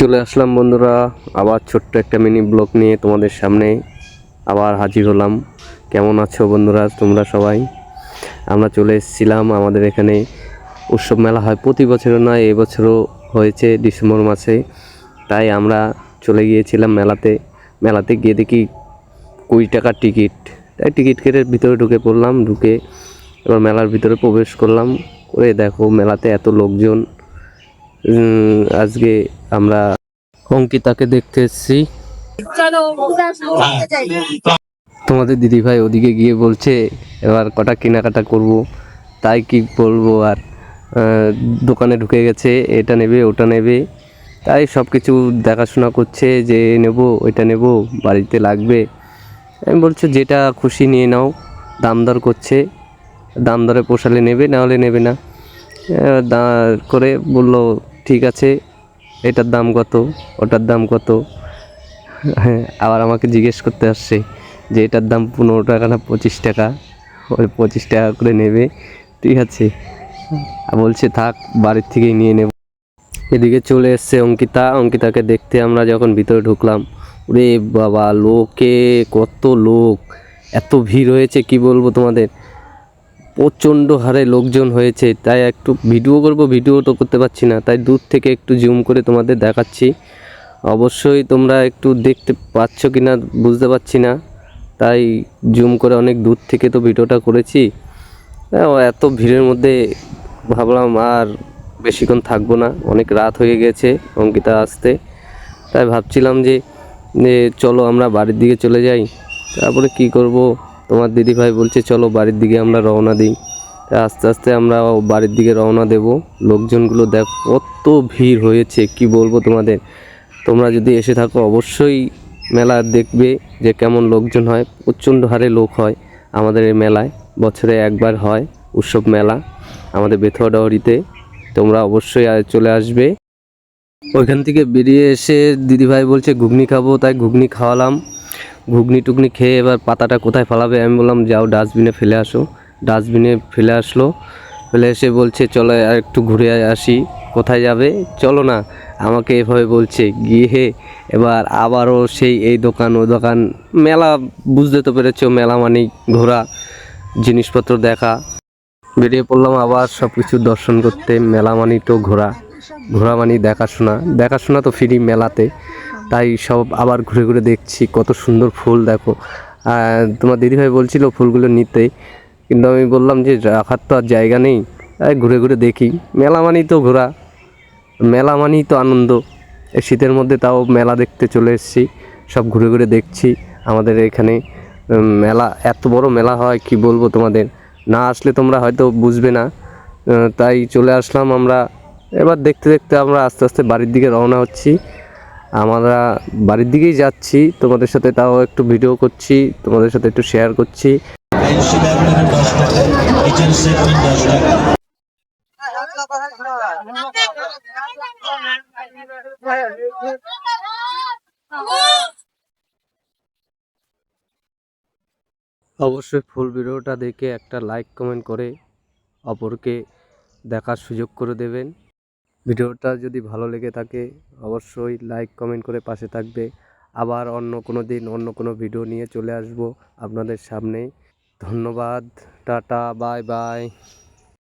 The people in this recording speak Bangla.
চলে আসলাম বন্ধুরা, আবার ছোট্ট একটা মিনি ব্লগ নিয়ে তোমাদের সামনে আবার হাজির হলাম। কেমন আছো বন্ধুরা, তোমরা সবাই? আমরা চলে এসেছিলাম আমাদের এখানে উৎসব মেলা হয়, প্রতি বছরও নয় এবছরও হয়েছে ডিসেম্বর মাসে। তাই আমরা চলে গিয়েছিলাম মেলাতে। মেলাতে গিয়ে দেখি কুড়ি টাকার টিকিট তাই টিকিট কেটে ভিতরে ঢুকে পড়লাম, ঢুকে এবার মেলার ভিতরে প্রবেশ করলাম। করে দেখো, মেলাতে এত লোকজন। আজকে আমরা অঙ্কিতাকে দেখতে এসেছি। তোমাদের দিদিভাই ওদিকে গিয়ে বলছে এবার কটা কেনাকাটা করব। তাই কি বলব আর দোকানে ঢুকে গেছে এটা নেবে ওটা নেবে। তাই সব কিছু দেখাশোনা করছে যে নেব ওইটা নেব বাড়িতে লাগবে। আমি বলছো যেটা খুশি নিয়ে নাও। দাম দর করছে। দাম দরে পোষালে নেবে নাহলে নেবে না। করে বলল ঠিক আছে, এটার দাম কত, ওটার দাম কত? হ্যাঁ আবার আমাকে জিজ্ঞেস করতে আসছে যে এটার দাম পনেরো টাকা না পঁচিশ টাকা? ওই পঁচিশ টাকা করে নেবে, ঠিক আছে। আর বলছে, থাক, বাড়ির থেকেই নিয়ে নেব। এদিকে চলে এসছে অঙ্কিতা। অঙ্কিতাকে দেখতে আমরা যখন ভিতরে ঢুকলাম, ওরে বাবা, লোকে কত লোক, এত ভিড় হয়েছে, কি বলব তোমাদের? প্রচণ্ড হারে লোকজন হয়েছে তাই একটু ভিডিও করব ভিডিও তো করতে পারছি না তাই দূর থেকে একটু জুম করে তোমাদের দেখাচ্ছি। অবশ্যই তোমরা একটু দেখতে পাচ্ছ কি না বুঝতে পারছি না তাই জুম করে অনেক দূর থেকে তো ভিডিওটা করেছি। হ্যাঁ, এত ভিড়ের মধ্যে ভাবলাম আর বেশিক্ষণ থাকব না অনেক রাত হয়ে গেছে অঙ্কিতা আসতে তাই ভাবছিলাম যে চলো আমরা বাড়ির দিকে চলে যাই তারপরে কি করব? তোমার দিদিভাই বলছে, চলো বাড়ির দিকে আমরা রওনা দিই। আস্তে আস্তে আমরা বাড়ির দিকে রওনা দেব। লোকজনগুলো দেখ, কত ভিড় হয়েছে, কি বলব তোমাদের? তোমরা যদি এসে থাকো, অবশ্যই মেলা দেখবে যে কেমন লোকজন হয়, প্রচণ্ড হারে লোক হয় আমাদের এই মেলায়। বছরে একবার হয় উৎসব মেলা আমাদের বেথুয়া ডাওরিতে তোমরা অবশ্যই চলে আসবে। ওইখান থেকে বেরিয়ে এসে দিদিভাই বলছে, ঘুগনি খাব। তাই ঘুগনি খাওয়ালাম। ঘুগনি টুগনি খেয়ে এবার পাতাটা কোথায় ফেলাবে? আমি বললাম, যাও, ডাস্টবিনে ফেলে আসো। ডাস্টবিনে ফেলে আসলো। ফেলে এসে বলছে, চলো, আর একটু ঘুরে আসি। কোথায় যাবে? চলো না। আমাকে এভাবে বলছে, গিয়ে এবার আবারও সেই এই দোকান ও দোকান, মেলা, বুঝতে তো পেরেছ, মেলা মানেই ঘোরা, জিনিসপত্র দেখা। বেরিয়ে পড়লাম আবার সব কিছু দর্শন করতে, মেলা মানি তো ঘোরা। ঘোরা মানি দেখাশোনা। দেখাশোনা তো ফ্রি মেলাতে। তাই সব আবার ঘুরে ঘুরে দেখছি, কত সুন্দর ফুল দেখো। তোমার দিদিভাই বলছিল ফুলগুলো নিতে। কিন্তু আমি বললাম যে রাখার তো আর জায়গা নেই। তাই ঘুরে ঘুরে দেখি। মেলা মানেই তো ঘোরা। মেলা মানেই তো আনন্দ। এই শীতের মধ্যে তাও মেলা দেখতে চলে এসেছি। সব ঘুরে ঘুরে দেখছি আমাদের এখানে। মেলা, এত বড় মেলা হয়, কি বলব তোমাদের? না আসলে তোমরা হয়তো বুঝবে না। তাই চলে আসলাম আমরা এবার দেখতে দেখতে আমরা আস্তে আস্তে বাড়ির দিকে রওনা হচ্ছি। আমরা বাড়ির দিকেই যাচ্ছি। তোমাদের সাথে তাও একটু ভিডিও করছি, তোমাদের সাথে একটু শেয়ার করছি। অবশ্যই ফুল ভিডিওটা দেখে একটা লাইক কমেন্ট করে অপরকে দেখার সুযোগ করে দেবেন। ভিডিওটা যদি ভালো লেগে থাকে, অবশ্যই লাইক কমেন্ট করে পাশে থাকবে। আবার অন্য কোনো দিন অন্য কোনো ভিডিও নিয়ে চলে আসব আপনাদের সামনে ধন্যবাদ, টাটা বাই বাই